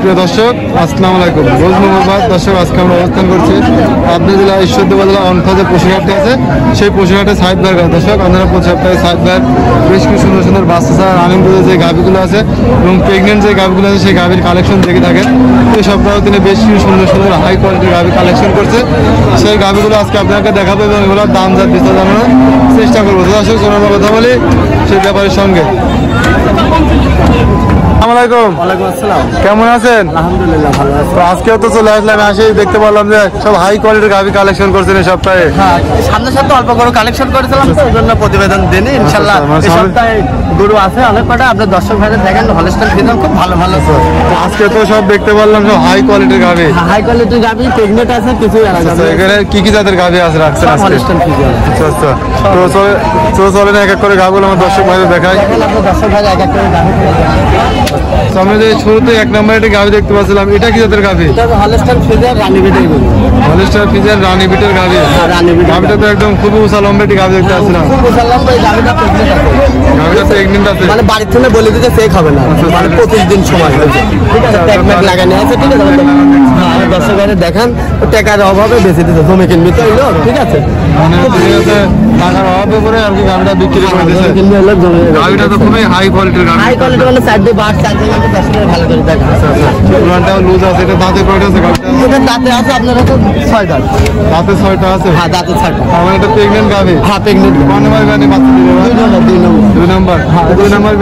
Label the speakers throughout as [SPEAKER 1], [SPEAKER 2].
[SPEAKER 1] প্রিয় দর্শক, আসসালামু আলাইকুম। রোজ মোহাম্মদ দর্শক, আজকে আমরা অবস্থান করছি আপনি জেলা ঈশ্বরদী জেলা অনফাজে পশুহাটে আছে। সেই পশুহাটে সাইড ভাইয়ের দর্শক, আপনারা সপ্তাহে সাইড ভাইয়ের বেশ কিছু সুন্দর সুন্দর বাচ্চা রানিং দুধের যে গাভিগুলো আছে এবং প্রেগনেন্ট যে গাভিগুলো আছে, সেই গাভির কালেকশন দেখে থাকেন। এই সপ্তাহে তিনি বেশ কিছু সুন্দর সুন্দর হাই কোয়ালিটির গাভি কালেকশন করছে। সেই গাভিগুলো আজকে আপনাকে দেখাবো এবং এগুলোর দাম যা বিস্তার জানানোর চেষ্টা করব। দর্শক, চলুন কথা বলি সেই ব্যাপারের সঙ্গে। আসসালামু আলাইকুম।
[SPEAKER 2] ওয়ালাইকুম আসসালাম।
[SPEAKER 1] কেমন আছেন?
[SPEAKER 2] আলহামদুলিল্লাহ ভালো আছি।
[SPEAKER 1] তো আজকেও তো চলে আসলাম আসেই দেখতে পারলাম যে সব হাই কোয়ালিটির গাভি কালেকশন করছেন এই সপ্তাহে।
[SPEAKER 2] হ্যাঁ সামনে সপ্তাহে অল্প করে কালেকশন করেছিলাম তো ওই জন্য প্রতিবেদন দিন ইনশাল্লাহ
[SPEAKER 1] আচ্ছা, মানে
[SPEAKER 2] এই সপ্তাহে গরু আছে অনেক কটা। আপনার দর্শক ভাইদের দেখেন হলস্টাইন ফিজাম খুব ভালো ভালো।
[SPEAKER 1] আজকে তো সব দেখতে পারলাম সব হাই কোয়ালিটির গাভি।
[SPEAKER 2] হাই কোয়ালিটির গাবি প্রেগনেন্ট আছে কিছু
[SPEAKER 1] আচ্ছা এখানে কি কি জাতের গাভি আছে রাখছেন আজকে?
[SPEAKER 2] হলস্টাইন ফিজাম
[SPEAKER 1] আচ্ছা আচ্ছা। তো চলে তো চলেন এক এক করে গাভিগুলো আমার দর্শক ভাইদের দেখাই।
[SPEAKER 2] দর্শক ভাই এক এক করে গাবি
[SPEAKER 1] তো আমরা যে শুরুতে এক নম্বরে একটা গাভি দেখতে পাচ্ছিলাম এটা কি জাতের গাভি?
[SPEAKER 2] এটা হলস্টাইন ফিজাম রানী বিটের
[SPEAKER 1] হলিস্টার ফিজের রানী বিটের গাভি।
[SPEAKER 2] হ্যাঁ,
[SPEAKER 1] গাভিটা তো একদম খুবই উঁচা লম্বা একটি গাভি দেখতে পাচ্ছিলাম।
[SPEAKER 2] খুব এই
[SPEAKER 1] গাভিটা প্রেগনেন্ট আছে?
[SPEAKER 2] মানে বাড়ির থেকে বলে দিতে সেক হবে না। মানে পঁচিশ দিন সময় হয়েছে ঠিক আছে ট্যাগ ম্যাগ লাগানো আছে ঠিক আছে দর্শক দেখান টাকার অভাবে বেঁচে দিতে জমি কিনবি তো এলো ঠিক আছে।
[SPEAKER 1] মানে ঠিক আছে। টাকার অভাবে করে আর কি গাভিটা বিক্রি করে দিছে
[SPEAKER 2] জমি কিনবি হলো জমি
[SPEAKER 1] গাভিটা তো খুবই হাই কোয়ালিটির গাভি
[SPEAKER 2] হাই কোয়ালিটি মানে চার দিয়ে বার চার দিয়ে আমাদের দর্শকের ভালো করে দেখা।
[SPEAKER 1] পুরানটাও লুজ আছে এটা দাঁতে কয়টা আছে গাভিটা
[SPEAKER 2] এটা দাঁতে আছে আপনার হচ্ছে ছয় দাঁত
[SPEAKER 1] দাঁতে ছয়টা আছে?
[SPEAKER 2] হ্যাঁ দাঁতে ছয়টা।
[SPEAKER 1] তার এটা প্রেগনেন্ট গাভি
[SPEAKER 2] হ্যাঁ প্রেগনেন্ট
[SPEAKER 1] কোন নাম্বার বিয়ানে বাচ্চা
[SPEAKER 2] দুই নম্বর দুই নম্বর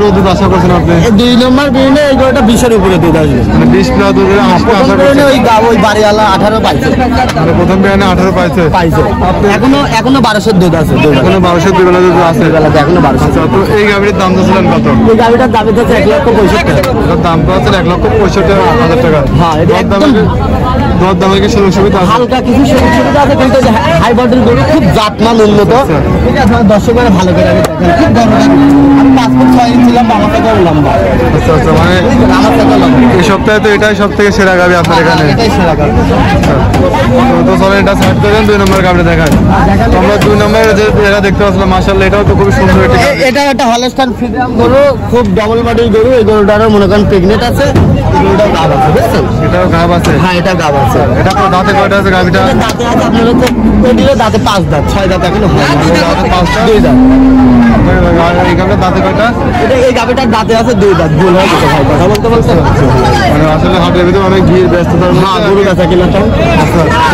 [SPEAKER 1] দুই দুধ আশা করছেন আপনি?
[SPEAKER 2] দুই নম্বর বিরিনে এই গরুটা বিশের উপরে দুধ আসবে।
[SPEAKER 1] মানে বিশ প্লাস দুধের আশা করছেন
[SPEAKER 2] ওই গা ওই বাড়িওয়ালা আঠারো পাইছে।
[SPEAKER 1] মানে প্রথম বিয়ানে আঠারো পাইছে।
[SPEAKER 2] পাইছে। এখনও এখনও বারোশোর দুধ আছে।
[SPEAKER 1] এখনও বারোশো দুই বেলা দুধ আছে।
[SPEAKER 2] বেলাতে এখনও বারোশো।
[SPEAKER 1] আচ্ছা তো এই গাড়ির দাম চাচ্ছিলেন কত?
[SPEAKER 2] এই গাড়িটার দাম হচ্ছে এক লক্ষ পঁয়ষট্টি।
[SPEAKER 1] টাকা দাম তো আছে এক লক্ষ পঁয়ষট্টি হাজার টাকা।
[SPEAKER 2] হ্যাঁ, একদম-
[SPEAKER 1] কি সুযোগ সুবিধা আছে।
[SPEAKER 2] হালকা কিছু সুযোগ সুবিধা আছে কিন্তু হাই বডির গরু খুব জাতমান উন্নত। ঠিক আছে ভালো করে আমি খুব বড় আমি পাঁচ ফুট ছয় ইঞ্চি লম্বা আমার থেকে লম্বা।
[SPEAKER 1] আচ্ছা আচ্ছা মানে
[SPEAKER 2] আমার থেকে লম্বা।
[SPEAKER 1] এই সপ্তাহে তো এটাই সব থেকে সেরা গাভি আপনার এখানে।
[SPEAKER 2] এটাই সেরা
[SPEAKER 1] আচ্ছা। তো- চলেন এটা সাইড করেন দুই নম্বর গাভিটা দেখায় তো আমরা দুই নম্বরে এটা দেখতে পাচ্ছিলাম মাসাল্লাহ এটাও তো খুবই সুন্দর
[SPEAKER 2] এটা একটা ফ্রিডাম গরু খুব ডবল বডির গরু এই গরুটারও মনে করেন প্রেগনেন্ট আছে গরুটাও গাব আছে বুঝছেন?
[SPEAKER 1] এটাও গাভ আছে।
[SPEAKER 2] হ্যাঁ এটা গাব আছে।
[SPEAKER 1] এটা তো দাঁতে কয়টা আছে গাভিটা
[SPEAKER 2] দাঁতে আছে আপনার হচ্ছে দাঁতে পাঁচ দাঁত ছয় দাঁত এখনও হয় না।
[SPEAKER 1] দাঁতে পাঁচটা?
[SPEAKER 2] দুই দাঁত
[SPEAKER 1] এই গাভিটার দাঁতে কয়টা
[SPEAKER 2] এটা এই গাবিটার দাঁতে আছে দুই দাঁত ভুল হয়ে গেছে ভাই কথা বলতে বলতে
[SPEAKER 1] মানে আসলে হাটের ভিতরে অনেক ভিড় ব্যস্ততার মধ্যে
[SPEAKER 2] হ্যাঁ গরু বেচা কিনা তো?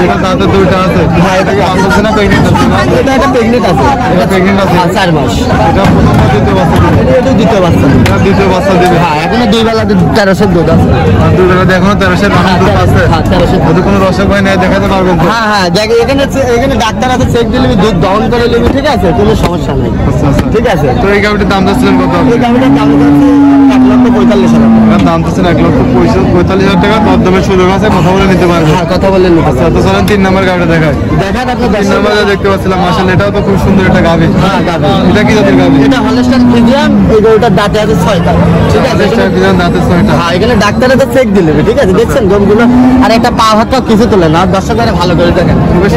[SPEAKER 1] এটা দাঁতে দুইটা আছে।
[SPEAKER 2] হ্যাঁ, এটা
[SPEAKER 1] আছে না প্রেগনেন্ট আছে? না
[SPEAKER 2] এটা প্রেগনেন্ট আছে।
[SPEAKER 1] এটা প্রেগনেন্ট আছে।
[SPEAKER 2] হ্যাঁ চার মাস।
[SPEAKER 1] এটা প্রথম দ্বিতীয় বাচ্চা দিবে।
[SPEAKER 2] এটা এটা দ্বিতীয় বাচ্চা
[SPEAKER 1] এটা দ্বিতীয় বাচ্চা দিবে।
[SPEAKER 2] হ্যাঁ এখনও দুই বেলা তেরোশো দুধ আছে।
[SPEAKER 1] আর দুই বেলাতে এখনও তেরোশো রানিং দুধ আছে
[SPEAKER 2] হ্যাঁ তেরোশো
[SPEAKER 1] যদি কোনো রসক ভাই নেয় দেখাতে পারবেন
[SPEAKER 2] হ্যাঁ হ্যাঁ দেখ এখানে এখানে ডাক্তার আছে চেক দিলে দুধ দহন করে নিবি ঠিক আছে? কোনো সমস্যা নেই।
[SPEAKER 1] আচ্ছা আচ্ছা।
[SPEAKER 2] ঠিক আছে
[SPEAKER 1] তো এই গাড়িটার দাম চাচ্ছিলেন কত?
[SPEAKER 2] এই গাড়িটার দাম হচ্ছে এক লক্ষ পঁয়তাল্লিশ হাজার টাকা।
[SPEAKER 1] দাম চাচ্ছেন এক লক্ষ পঁয়তাল্লিশ হাজার টাকা দরদামের সুযোগ আছে কথা বলে নিতে পারবেন
[SPEAKER 2] হ্যাঁ কথা
[SPEAKER 1] আচ্ছা তো চলেন তিন নম্বর গাভিটা দেখায়
[SPEAKER 2] দেখান আপনার
[SPEAKER 1] তিন
[SPEAKER 2] দর্শক।
[SPEAKER 1] দেখতে পাচ্ছিলাম মাসাল এটাও তো খুব সুন্দর একটা
[SPEAKER 2] হ্যাঁ গাবি।
[SPEAKER 1] এটা কি জাতের গাভি
[SPEAKER 2] এটা হলস্টাইন ফ্রিজিয়ান এই গরুটার দাঁতে আছে ছয়টা। ঠিক আছে?
[SPEAKER 1] চেষ্টা
[SPEAKER 2] এখানে-
[SPEAKER 1] দিলেন ছয়টা।
[SPEAKER 2] হ্যাঁ এখানে ডাক্তারে তো চেক দিলে ঠিক আছে? দেখছেন গরুগুলো? আর একটা পা হাত কিছু তোলে না দর্শকেরা ভালো করে দেখেন।
[SPEAKER 1] খুবই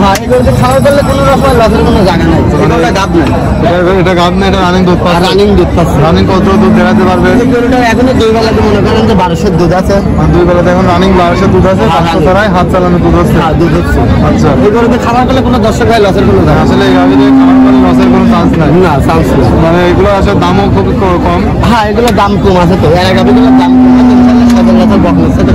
[SPEAKER 2] হ্যাঁ এই খাওয়া করলে কোনো রকম লসের কোনো জায়গা নাই। এটা গাব নাই।
[SPEAKER 1] এটা এটা না এটা রানিং দুধ পাচ্ছে।
[SPEAKER 2] রানিং দুধ পাচ্ছে।
[SPEAKER 1] রানিং কত দুধ দেখাতে পারবে।
[SPEAKER 2] এই গরুটা এখনও দুই বেলাতে মনে করেন যে বারোশোর দুধ আছে।
[SPEAKER 1] দুই বেলাতে এখন রানিং বারোশো দুধ আছে
[SPEAKER 2] হ্যাঁ,
[SPEAKER 1] পাঁচশো
[SPEAKER 2] running।
[SPEAKER 1] ছাড়াই হাত চালানো দুধ হচ্ছে
[SPEAKER 2] হ্যাঁ দুধ হচ্ছে।
[SPEAKER 1] আচ্ছা।
[SPEAKER 2] এই গরুতে খাওয়া করলে কোনো দর্শক হয় লসের কোনো
[SPEAKER 1] আসলে খাবার লসের কোনো চান্স নাই।
[SPEAKER 2] না চান্স নেই।
[SPEAKER 1] মানে এগুলো আসলে দামও খুব কম।
[SPEAKER 2] হ্যাঁ এগুলোর দাম কম আছে তো। এর দাম কম আছে ইনশাল্লাহ সদর সাথে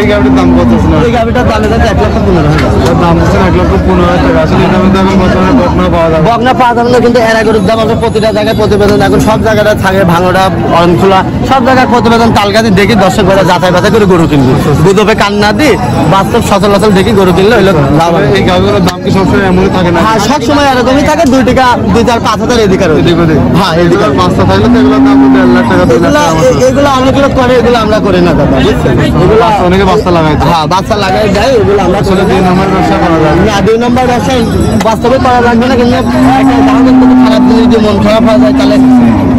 [SPEAKER 1] এই গাভিটির দাম কত ছিল
[SPEAKER 2] এই গাভিটা তাহলে যাতে এক লক্ষ পনেরো হাজার।
[SPEAKER 1] দাম হচ্ছে এক লক্ষ পনেরো হাজার আসলে এটার মধ্যে এখন বর্তমানে বকনা পাওয়া যাবে।
[SPEAKER 2] বকনা পাওয়া যাবে না কিন্তু এরা গরুর দাম আছে প্রতিটা জায়গায় প্রতিবেদন। এখন সব জায়গাটা থাকে ভাঙড়া অরণখোলা সব জায়গায় প্রতিবেদন তালগাছি দেখি দর্শক বেলা যাচাই বাছাই করে গরু কিনবে। গুদপে কান না দিয়ে বাস্তব সচল অচল দেখি গরু কিনলে হইল লাভ
[SPEAKER 1] এই দাম কি সবসময় এমনই থাকে না
[SPEAKER 2] হ্যাঁ সব সময় এরকমই থাকে দুই টাকা দুই চার পাঁচ হাজার এদিকে হ্যাঁ এদিকে।
[SPEAKER 1] বাচ্চা থাকলে তো এগুলোর দাম দেড় লাখ টাকা
[SPEAKER 2] এগুলা অনেকগুলো করে এগুলো আমরা করি না দাদা এগুলো
[SPEAKER 1] অনেকে বাচ্চা
[SPEAKER 2] হ্যাঁ লাগাই দেয় ওগুলো আমরা
[SPEAKER 1] আসলে দুই নম্বর ব্যবসা করা যায়।
[SPEAKER 2] না দুই নম্বর ব্যবসা বাস্তবে করা লাগবে না কিন্তু একটা খারাপ যদি মন খারাপ হয়ে যায় তাহলে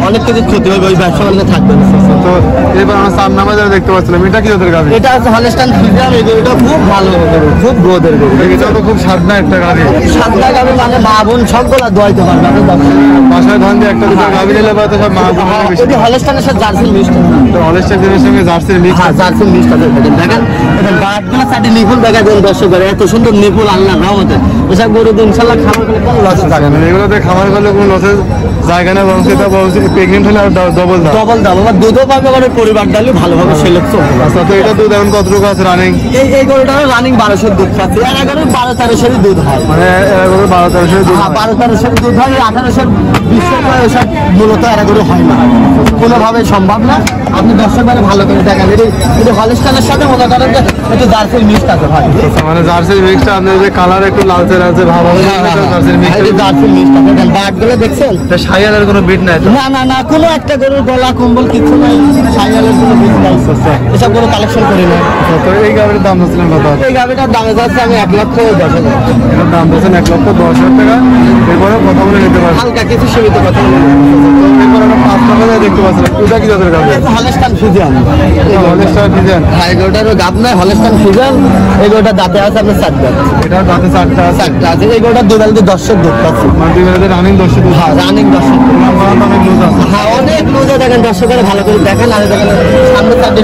[SPEAKER 2] অনেক কিছু ক্ষতি হবে ওই ব্যবসা থাকবে না।
[SPEAKER 1] তো এবার আমরা চার নামে যারা দেখতে পাচ্ছিলাম এটা কি জাতের গাভি
[SPEAKER 2] এটা হচ্ছে হলস্টান ফিজার এই গরুটা খুব ভালো গরু খুব গ্রোথের গরু
[SPEAKER 1] এটা তো খুব সাধনা একটা গাভি
[SPEAKER 2] সাতটা গাভি মানে মা বোন সবগুলা দোয়াইতে পারবে
[SPEAKER 1] বাসায় ধান দিয়ে একটা দুটো গাভি নিলে বা তো সব মা বেশি।
[SPEAKER 2] এটি হলস্টানের সাথে জার্সির মিক্সড
[SPEAKER 1] তো হলেস্টার দিনের সঙ্গে জার্সির মিক্স
[SPEAKER 2] হ্যাঁ জার্সির মিক্সড আছে দেখেন। এটা নিপুল দেখা দেন দর্শক এত সুন্দর নিপুল আল্লাহ রহমতে এসব গরু তো ইনশাল্লাহ খাবার করলে কোনো লস থাকে না।
[SPEAKER 1] মানে এগুলোতে খাবার করলে কোনো লসের জায়গা না বরং সেটা প্রেগনেন্ট হলে আর ডবল দাম
[SPEAKER 2] ডবল দাম আবার দুধও পরিবার ডালে ভালোভাবে
[SPEAKER 1] আচ্ছা তো এটা দুধ এখন কতটুকু আছে রানিং
[SPEAKER 2] এই এই গরুটা রানিং বারোশো দুধ খাচ্ছে। আর এগারো বারো তেরোশোরই দুধ হয়।
[SPEAKER 1] মানে বারো তেরোশো দুধ
[SPEAKER 2] হ্যাঁ, বারো তেরোশোর দুধ হয়। আঠারোশোর বিশের ওসব মূলত এরা হয় না। কোনোভাবে সম্ভব না। আপনি দর্শক মানে ভালো করে দেখেন। এটি এটি হলিস্টানের সাথে মনে করেন যে একটু জার্সির ভাই
[SPEAKER 1] আচ্ছা, মানে জার্সির মিক্সটা আপনার যে কালার একটু লালচে লালচে ভাব হবে জার্সির মিক্স
[SPEAKER 2] এটি জার্সির মিক্স আছে দেখেন বাটগুলো দেখছেন?
[SPEAKER 1] সাইয়ালের কোনো বিট নাই
[SPEAKER 2] না না না কোনো একটা গরুর গলা কম্বল কিছু নাই। সাইয়ালের কোনো বিষ নাই এসব গরু কালেকশন করি না
[SPEAKER 1] আচ্ছা, তো এই গাড়ির দাম কত?
[SPEAKER 2] এই গাড়িটার দামে যাচ্ছে আমি এক লক্ষ দশ হাজার।
[SPEAKER 1] এটার দাম যাচ্ছেন এক লক্ষ দশ হাজার টাকা। এরপরে কথা বলে নিতে পারবেন।
[SPEAKER 2] হালকা কিছু সীমিত কথা
[SPEAKER 1] দিয়ে দেখতে পাচ্ছিলাম এটা কি জাতের গাড়ি
[SPEAKER 2] হলস্টান ফিজিয়ান।
[SPEAKER 1] হলেস্টার ডিজাইন
[SPEAKER 2] হাই গোটারও গাব নাই হলস্টান ফিজিয়ান। এই গোটা দাঁতে আছে আপনার চার দাঁত।
[SPEAKER 1] এটা দাঁতে চারটা
[SPEAKER 2] চারটা আছে। গোটা দুধাল দিয়ে দর্শক দুধ পাচ্ছে।
[SPEAKER 1] মানে দুই বেলাতে রানিং দশ দুধ।
[SPEAKER 2] হ্যাঁ রানিং
[SPEAKER 1] অনেক লুজ আছে
[SPEAKER 2] হ্যাঁ দেখেন দর্শকেরা ভালো করে দেখেন আর দেখেন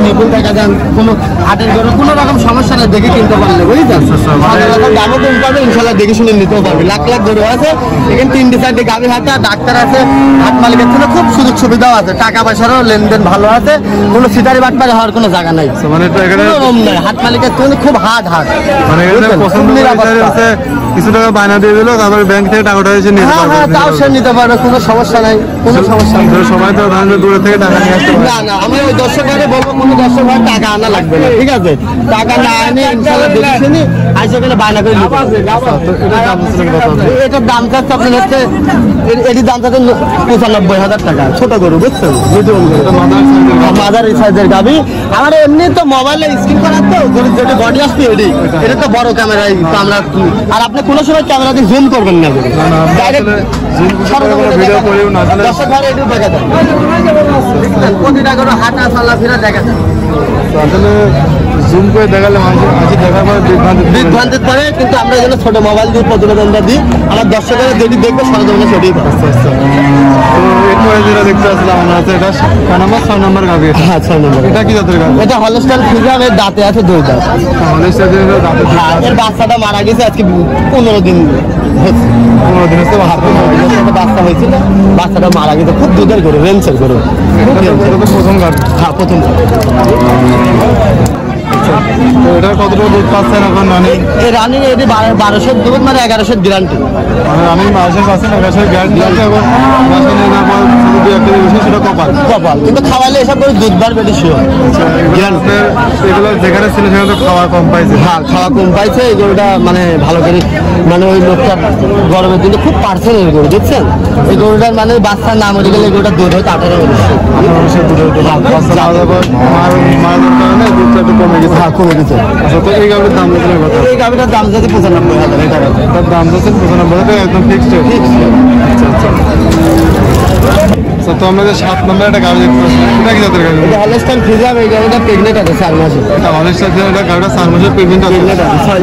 [SPEAKER 2] নিপুল দেখা যান কোনো হাটের গরু কোনো রকম সমস্যা নেই দেখে কিনতে পারলে দামও কম পাবে ইনশাল্লাহ দেখে শুনে নিতেও পারবে। লাখ লাখ গরু আছে এখানে তিনটে চারটে গাভি হাতে ডাক্তার আছে হাট মালিকের থেকে খুব সুযোগ সুবিধাও আছে। টাকা পয়সারও লেনদেন ভালো আছে কোনো সিটারি বাটপারে হওয়ার কোনো জায়গা নাই।
[SPEAKER 1] তো মানে
[SPEAKER 2] নাই হাট মালিকের থেকে খুব হার্ড হার্ড
[SPEAKER 1] মানে পছন্দ কিছু টাকা বায়না দিয়ে দিল তারপরে ব্যাংক থেকে টাকাটা এসে নিতে
[SPEAKER 2] হ্যাঁ হ্যাঁ তাও সে নিতে পারবে কোনো সমস্যা নাই কোনো সমস্যা নেই।
[SPEAKER 1] সময় তো ধরেন দূরে থেকে টাকা নিয়ে আসতে
[SPEAKER 2] না না আমি ওই দর্শক বলব কোনো দর্শক টাকা আনা লাগবে না ঠিক আছে? টাকা না আনি ইনশাআল্লাহ দেখে শুনি। আইসে গেলে বায়না করে
[SPEAKER 1] এটার দাম
[SPEAKER 2] চাচ্ছে আপনার হচ্ছে এটির দাম চাচ্ছে পঁচানব্বই হাজার টাকা। ছোট গরু বুঝছেন?
[SPEAKER 1] এটা মাদার সাইজের
[SPEAKER 2] গাবি। আমার এমনি তো মোবাইলে স্ক্রিন করার তো গরুর যেটা বডি আসছে এটি। এটা তো বড় ক্যামেরায় তো আমরা আর আপনি কোনো সময় ক্যামেরা দিয়ে জুম করবেন না গরু। ডাইরেক্ট দর্শক ভাই একটু দেখা যায়। প্রতিটা গরু হাঁটা চলাফেরা দেখা যায়।
[SPEAKER 1] আসলে জুম করে দেখালে দেখার পরে বিভ্রান্তি
[SPEAKER 2] বিভ্রান্তির পরে কিন্তু আমরা যেন ছোট মোবাইল দিয়ে প্রতিবেদনটা দিই। আমার দর্শকেরা যেটি দেখবে সরজমিনে সেটি পাবে।
[SPEAKER 1] তো এরপরে যেটা দেখতে আসলাম আমরা হচ্ছে এটা ছয় নম্বর ছয় নম্বর গাভি
[SPEAKER 2] হ্যাঁ ছয় নম্বর
[SPEAKER 1] এটা কি জাতের গাভি?
[SPEAKER 2] এটা এর দাঁতে আছে দুই দাঁত।
[SPEAKER 1] আমাদের দাঁতে
[SPEAKER 2] হ্যাঁ এর বাচ্চাটা মারা গেছে আজকে পনেরো দিন
[SPEAKER 1] পনেরো দিন হচ্ছে
[SPEAKER 2] বাচ্চা হয়েছিল বাচ্চাটা মারা গেছে খুব দুধের গরু রেঞ্চের গরু।
[SPEAKER 1] তো প্রথম গাভি।
[SPEAKER 2] হ্যাঁ প্রথম
[SPEAKER 1] তো এটা কতটুকু দুধ পাচ্ছেন এখন রানি?
[SPEAKER 2] এই রানিং এটি বারোশো দুধ মানে এগারোশো গ্যারান্টি
[SPEAKER 1] মানে রানি পাচ্ছেন এগারোশো গ্যারান্টি আছে এবং মাসে নিয়ে না পর শুধু একটা বেশি সেটা কপাল।
[SPEAKER 2] কপাল। কিন্তু খাওয়ালে এসব করে দুধ বার বেশি শিওর
[SPEAKER 1] এগুলো যেখানে ছিল সেখানে তো খাওয়া কম পাইছে।
[SPEAKER 2] হ্যাঁ খাওয়া কম পাইছে এই গরুটা মানে ভালো করে মানে ওই লোকটা গরমের দিনে খুব পার্সেন্টের গরু দেখছেন এই গরুটার মানে বাচ্চা না মরে গেলে এই গরুটার দুধ হয়তো আঠারো
[SPEAKER 1] দূরে বাচ্চা। না মার কারণে দুধটা একটু কমে গেছে।
[SPEAKER 2] কমে গেছে
[SPEAKER 1] আচ্ছা তো এই গাভীর দাম দিতে কথা
[SPEAKER 2] এই গাভিটার দাম যদি পঁচানব্বই হাজার এটা
[SPEAKER 1] তার দাম। যাচ্ছে পঁচানব্বই হাজার টাকা একদম ফিক্সড আচ্ছা আচ্ছা। আচ্ছা তো আমরা যে সাত নম্বর একটা গাড়ি দেখতে পাচ্ছি এটা কি জাতের গাড়ি?
[SPEAKER 2] এটা হলস্টাইন ফ্রিজার এই গাড়িটা প্রেগনেন্ট আছে চার মাসে
[SPEAKER 1] এটা হলস্টাইন এটা গাড়িটা চার মাসের প্রেগনেন্ট আছে।
[SPEAKER 2] প্রেগনেন্ট আছে ছয়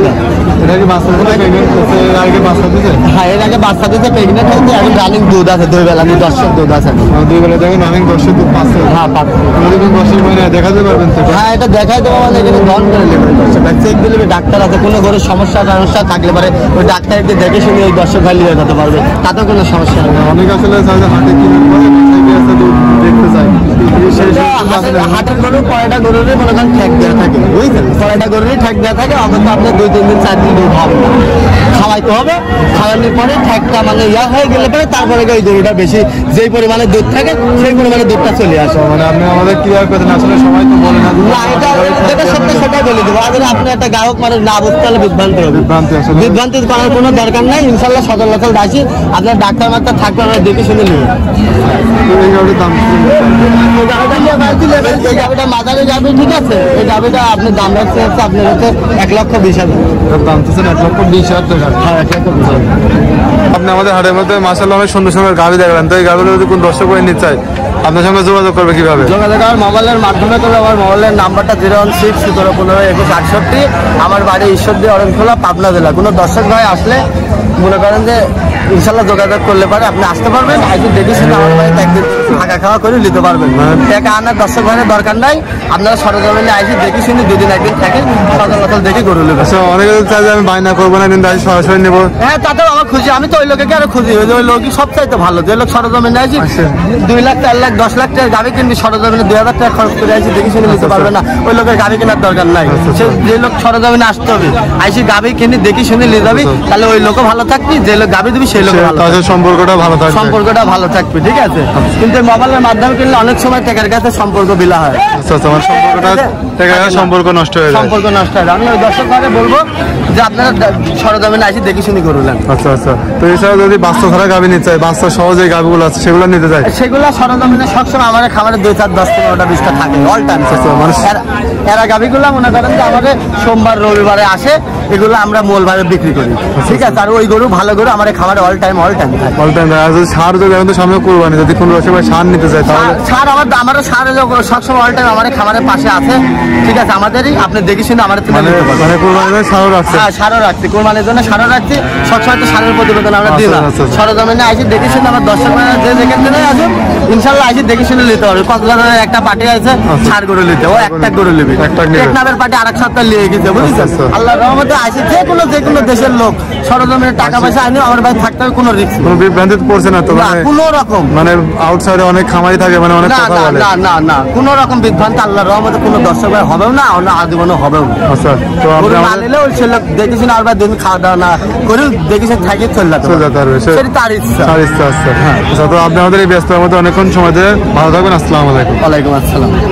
[SPEAKER 2] হ্যাঁ এর আগে বাচ্চা দিতে প্রেগনেন্ট হয়েছে এখন রানিং দুধ আছে দুই বেলা দুই দশের দুধ আছে।
[SPEAKER 1] দুই বেলা দেখুন অনেক দর্শক দুধ পাচ্ছে।
[SPEAKER 2] হ্যাঁ পাচ্ছে।
[SPEAKER 1] আমাদের দর্শক মহিলা দেখাতে পারবেন
[SPEAKER 2] হ্যাঁ এটা দেখাই দেবো মানে এখানে দন করে নেবে চেক দিলে ডাক্তার আছে কোনো গরুর সমস্যা সমস্যা থাকলে পারে ওই ডাক্তার একটু দেখে শুনে ওই দর্শক ভাই নিয়ে যেতে পারবে। তাতেও কোনো সমস্যা নেই।
[SPEAKER 1] অনেক আসলে হাটে কিনে দেখতে চাই
[SPEAKER 2] হাটের- গরু কয়টা গরুরই মনে করেন দেওয়া থাকে বুঝছেন? কয়টা গরুরই ঠেক দেওয়া থাকে অথচ আপনার দুই তিন দিন চার দিন দুধ হবে খাওয়াইতে হবে খাওয়ানোর পরে মানে ইয়া হয়ে গেলে পরে তারপরে ওই গরুটা বেশি যেই পরিমাণে দুধ থাকে সেই পরিমাণে দুধটা চলে আসে।
[SPEAKER 1] মানে আপনি আমাদের ক্লিয়ার করতেন আসলে সবাই তো বলে না
[SPEAKER 2] না এটা যেটা সত্য সেটাই বলে দেবো। আগে আপনি একটা গ্রাহক মানুষ না বুঝতে হলে বিভ্রান্ত হবে
[SPEAKER 1] বিভ্রান্তি
[SPEAKER 2] করার কোনো দরকার নাই। ইনশাল্লাহ সদর লচল দাসি আপনার ডাক্তার মাক্তার থাকবে আমরা দেখে শুনে
[SPEAKER 1] দাম
[SPEAKER 2] মাদারে যাবে ঠিক আছে? এই গাভিটা আপনার দাম রাখছে হচ্ছে আপনার হচ্ছে এক লক্ষ বিশ হাজার।
[SPEAKER 1] দাম তো এক লক্ষ বিশ হাজার টাকা।
[SPEAKER 2] হ্যাঁ এক লক্ষ বিশ হাজার।
[SPEAKER 1] আপনি আমাদের হাটের মধ্যে মাসাল্লাহ অনেক সুন্দর সুন্দর গাভি দেখলেন। তো এই গাভিগুলো যদি কোন দর্শক করে নিতে চায় আপনার সঙ্গে যোগাযোগ করবে কীভাবে?
[SPEAKER 2] যোগাযোগ আমার মোবাইলের মাধ্যমে করবে। আমার মোবাইলের নাম্বারটা জিরো ওয়ান সিক্স সতেরো পনেরো একুশ আটষট্টি। আমার বাড়ি ঈশ্বরদী অরণখোলা পাবনা জেলা। কোনো দর্শক ভাই আসলে মনে করেন যে ইনশাল্লাহ যোগাযোগ করলে পারে। আপনি আসতে পারবেন। একদিন দেখে শুনে আমার বাড়িতে একদিন থাকা খাওয়া করে নিতে পারবেন। টাকা আনার দর্শক ভাইয়ের দরকার নাই। আপনারা সরজমিনে আসি দেখে শুনে দুদিন একদিন থাকে সকাল সকাল দেখে গরু নেবেন।
[SPEAKER 1] আচ্ছা অনেকে যে আমি বায়না করব না কিন্তু সরাসরি নেব।
[SPEAKER 2] হ্যাঁ তাতেও আমার খুশি। আমি তো ওই লোকে আরও খুশি ওই যে ওই লোকই সবচাইতে ভালো। যে লোক সরজমিনে আছি
[SPEAKER 1] আচ্ছা।
[SPEAKER 2] দুই লাখ চার লাখ দশ লাখ টাকা গাড়ি কিনবি সরজমিনে দুই হাজার টাকা খরচ করে আছি দেখে শুনে নিতে পারবে না। ওই লোকের গাড়ি কেনার দরকার নাই। সে যে লোক সরজমিনে আসতে হবে আইসি গাড়ি কিনে দেখি শুনে নিয়ে যাবি। তাহলে ওই লোকও ভালো থাকবি যে লোক গাড়ি দিবি সেই লোক।
[SPEAKER 1] সম্পর্কটা ভালো থাকবে।
[SPEAKER 2] সম্পর্কটা ভালো থাকবে ঠিক আছে? কিন্তু এই মোবাইলের মাধ্যমে কিনলে অনেক সময় টাকার কাছে সম্পর্ক বিলা হয়।
[SPEAKER 1] আচ্ছা আচ্ছা সম্পর্কটা টাকা সম্পর্ক নষ্ট হয়ে যায়।
[SPEAKER 2] সম্পর্ক নষ্ট হয় আমি ওই দর্শক ভাইকে বলব যে আপনারা সরজমিনে আসি দেখি শুনি করলেন।
[SPEAKER 1] আচ্ছা আচ্ছা। তো এছাড়া যদি বাচ্চা ছাড়া গাভি নিতে চায় বাচ্চা সহজে গাভিগুলো আছে সেগুলো নিতে চায়?
[SPEAKER 2] সেগুলো সরজমিনে সবসময় আমাদের খামারে দুই চার দশ পনেরোটা বিশটা থাকে অল টাইম
[SPEAKER 1] আচ্ছা, মানে-
[SPEAKER 2] এরা গাভিগুলো মনে করেন যে আমাদের সোমবার রবিবারে আসে এগুলো আমরা মোলবারে বিক্রি করি। ঠিক আছে? আর ওই গরু ভালো গরু আমার খামারে অল টাইম অল টাইম থাকে।
[SPEAKER 1] অল টাইম আর যদি সার যদি তো সামনে কোরবানি যদি কোনো রসে সার নিতে চায় তাহলে
[SPEAKER 2] সার- আমার আমারও সার সবসময় অল টাইম আমার খামারের পাশে আছে। ঠিক আছে? আমাদেরই আপনি দেখে শুনে আমার
[SPEAKER 1] মানে মানে কোরবানি সারও রাখছে।
[SPEAKER 2] হ্যাঁ সারও রাখছি। কোরবানির জন্য সারও রাখছি। সবসময় তো সারের প্রতিবেদন আমরা দিই না
[SPEAKER 1] আচ্ছা, আচ্ছা, আচ্ছা।
[SPEAKER 2] সরজমিনে আসি দেখে শুনে আমার দর্শক যে যেখান থেকে আসুন ইনশাল্লাহ আসি দেখে শুনে নিতে পারবে। কক্সবাজারের একটা পার্টি আছে সার গরু নিতে ও একটা গরু নেবে।
[SPEAKER 1] আচ্ছা। একটা
[SPEAKER 2] পার্টি আরেক সপ্তাহ নিয়ে গেছে
[SPEAKER 1] আচ্ছা, আচ্ছা।
[SPEAKER 2] আল্লাহ রহমতে আসি যে কোনো যে কোনো দেশের লোক সরজমিনে টাকা পয়সা আনি আমার ভাই থাকতে হবে কোনো রিস্ক
[SPEAKER 1] কোনো বিভ্রান্তিতে পড়ছে না তো মানে
[SPEAKER 2] কোনো রকম।
[SPEAKER 1] মানে আউটসাইডে অনেক খামারি থাকে মানে অনেক
[SPEAKER 2] না
[SPEAKER 1] কথা
[SPEAKER 2] না
[SPEAKER 1] বলে।
[SPEAKER 2] না না না কোনো রকম বিভ্রান্ত আল্লাহ রহমতে কোনো দর্শক ভাই হবেও না হবেও না।
[SPEAKER 1] আচ্ছা তো
[SPEAKER 2] না
[SPEAKER 1] আমাদের
[SPEAKER 2] নিলেও দেখেছেন আর দিন খাওয়া দাওয়া না করে দেখেছেন থাকি চলে যেতে
[SPEAKER 1] চলে যেতে পারবে,
[SPEAKER 2] সেটা তার ইচ্ছা।
[SPEAKER 1] তার ইচ্ছা আছে। আচ্ছা তো আপনি আমাদের এই ব্যস্ততার মধ্যে অনেকক্ষণ সময় দিয়ে ভালো থাকবেন আসসালামু আলাইকুম।
[SPEAKER 2] ওয়ালাইকুম আসসালাম।